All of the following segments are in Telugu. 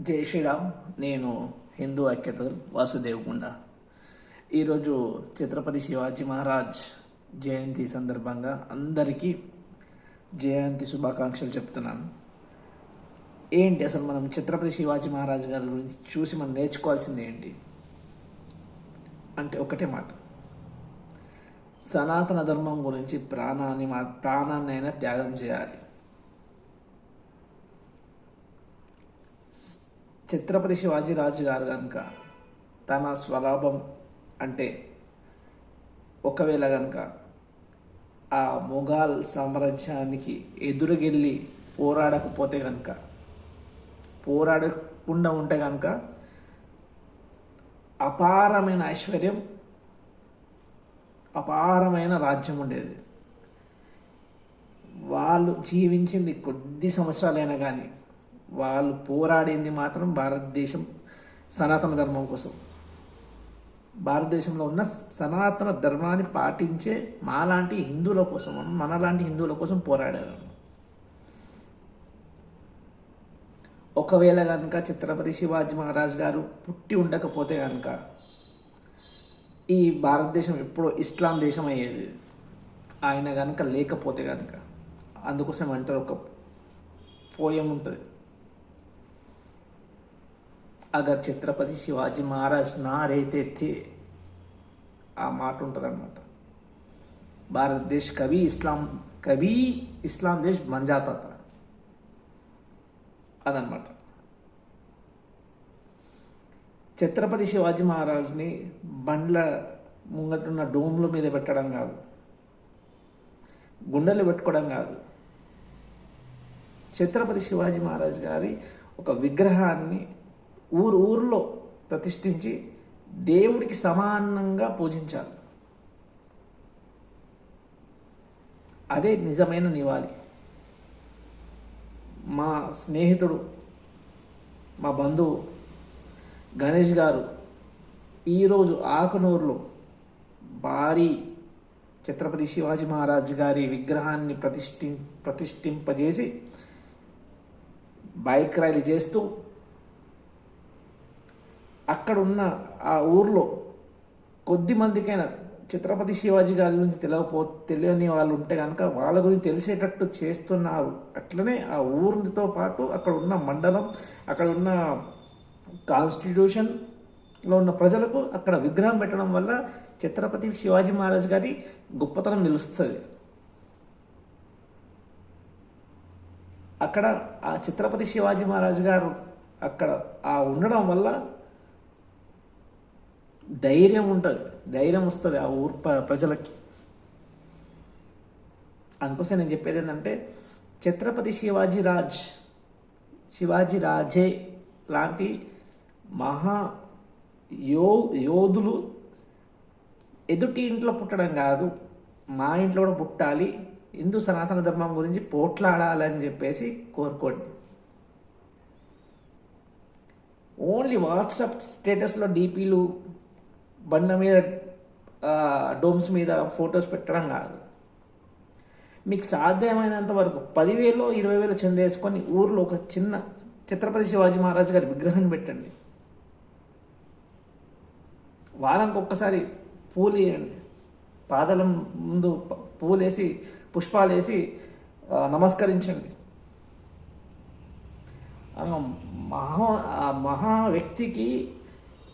జై శ్రీరామ్. నేను హిందూ ఐక్యత వాసుదేవ్ గుండ. ఈరోజు ఛత్రపతి శివాజీ మహారాజ్ జయంతి సందర్భంగా అందరికీ జయంతి శుభాకాంక్షలు చెప్తున్నాను. ఏంటి అసలు మనం ఛత్రపతి శివాజీ మహారాజ్ గారి గురించి చూసి మనం నేర్చుకోవాల్సింది ఏంటి? అంటే ఒకటే మాట. సనాతన ధర్మం గురించి ప్రాణాన్ని మా ప్రాణాన్నైనా త్యాగం చేయాలి. ఛత్రపతి శివాజీ రాజు గారు కనుక తన స్వలాభం అంటే ఒకవేళ కనుక ఆ మొఘాల్ సామ్రాజ్యానికి ఎదురుగెళ్ళి పోరాడకపోతే కనుక పోరాడకుండా ఉంటే కనుక అపారమైన ఐశ్వర్యం అపారమైన రాజ్యం ఉండేది. వాళ్ళు జీవించింది కొద్ది సంవత్సరాలైనా కానీ వాళ్ళు పోరాడింది మాత్రం భారతదేశం సనాతన ధర్మం కోసం. భారతదేశంలో ఉన్న సనాతన ధర్మాన్ని పాటించే మాలాంటి హిందువుల కోసం మనలాంటి హిందువుల కోసం పోరాడారు. ఒకవేళ కనుక ఛత్రపతి శివాజీ మహారాజ్ గారు పుట్టి ఉండకపోతే కనుక ఈ భారతదేశం ఎప్పుడో ఇస్లాం దేశం అయ్యేది ఆయన కనుక లేకపోతే కనుక అందుకోసం అంటారు ఒక పోయం ఉంటుంది. అగర్ ఛత్రపతి శివాజీ మహారాజ్ నా రేతే ఆ మాట ఉంటుందన్నమాట. భారతదేశ్ కవి ఇస్లాం కవి ఇస్లాం దేశ్ మంజాత అదనమాట ఛత్రపతి శివాజీ మహారాజ్ని బండ్ల ముంగటున్న డోమ్ల మీద పెట్టడం కాదు. గుండెలు పెట్టుకోవడం కాదు. ఛత్రపతి శివాజీ మహారాజ్ గారి ఒక విగ్రహాన్ని ఊరు ఊరిలో ప్రతిష్ఠించి దేవుడికి సమానంగా పూజించాలి. అదే నిజమైన నివాళి. మా స్నేహితుడు మా బంధువు గణేష్ గారు ఈరోజు ఆకునూరులో భారీ ఛత్రపతి శివాజీ మహారాజ్ గారి విగ్రహాన్ని ప్రతిష్ఠి ప్రతిష్ఠింపజేసి బైక్ ర్యాలీ చేస్తూ అక్కడ ఉన్న ఆ ఊర్లో కొద్ది మందికైనా ఛత్రపతి శివాజీ గారి గురించి తెలియపో తెలియని వాళ్ళు ఉంటే కనుక వాళ్ళ గురించి తెలిసేటట్టు చేస్తున్నారు. అట్లనే ఆ ఊరితో పాటు అక్కడ ఉన్న మండలం అక్కడ ఉన్న కాన్స్టిట్యూషన్లో ఉన్న ప్రజలకు అక్కడ విగ్రహం పెట్టడం వల్ల ఛత్రపతి శివాజీ మహారాజ్ గారి గొప్పతనం నిలుస్తుంది. అక్కడ ఆ ఛత్రపతి శివాజీ మహారాజ్ గారు అక్కడ ఆ ఉండడం వల్ల ధైర్యం ఉంటుంది. ధైర్యం వస్తుంది ఆ ఊరు ప్రజలకి. అందుకోసం నేను చెప్పేది ఏంటంటే ఛత్రపతి శివాజీ రాజ్ శివాజీ రాజే లాంటి మహా యో యోధులు ఎదుటి ఇంట్లో పుట్టడం కాదు మా ఇంట్లో కూడా పుట్టాలి హిందూ సనాతన ధర్మం గురించి పోట్లాడాలని చెప్పేసి కోరుకోండి. ఓన్లీ వాట్సాప్ స్టేటస్లో డీపీలు బండ మీద డోమ్స్ మీద ఫొటోస్ పెట్టడం కాదు. మీకు సాధ్యమైనంత వరకు పదివేలు ఇరవై వేలు చెందేసుకొని ఊర్లో ఒక చిన్న ఛత్రపతి శివాజీ మహారాజు గారి విగ్రహం పెట్టండి. వారానికి ఒక్కసారి పూలు వేయండి. పాదాల ముందు పూలేసి పుష్పాలు వేసి నమస్కరించండి. మహా మహా వ్యక్తికి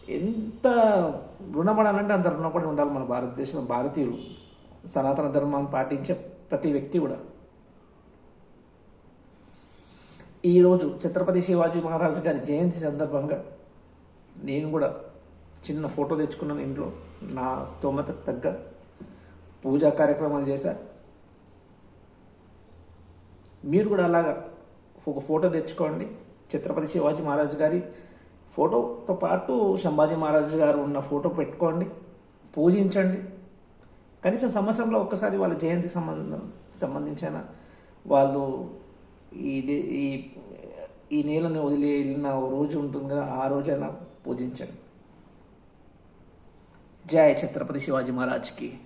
ఎంత రుణపడాలంటే అంత రుణపడి ఉండాలి మన భారతదేశంలో భారతీయులు. సనాతన ధర్మాన్ని పాటించే ప్రతి వ్యక్తి కూడా. ఈరోజు ఛత్రపతి శివాజీ మహారాజ్ గారి జయంతి సందర్భంగా నేను కూడా చిన్న ఫోటో తెచ్చుకున్నాను ఇంట్లో. నా స్తోమత తగ్గ పూజా కార్యక్రమాలు చేశా. మీరు కూడా అలాగా ఒక ఫోటో తెచ్చుకోండి. ఛత్రపతి శివాజీ మహారాజ్ గారి ఫోటోతో పాటు సంభాజీ మహారాజ్ గారు ఉన్న ఫోటో పెట్టుకోండి పూజించండి. కనీసం సంవత్సరంలో ఒక్కసారి వాళ్ళ జయంతికి సంబంధం సంబంధించిన వాళ్ళు ఈ దే- ఈ ఈ నేలని వదిలి వెళ్ళిన ఓ రోజు ఉంటుంది కదా ఆ రోజైనా పూజించండి. జై ఛత్రపతి శివాజీ మహారాజ్కి.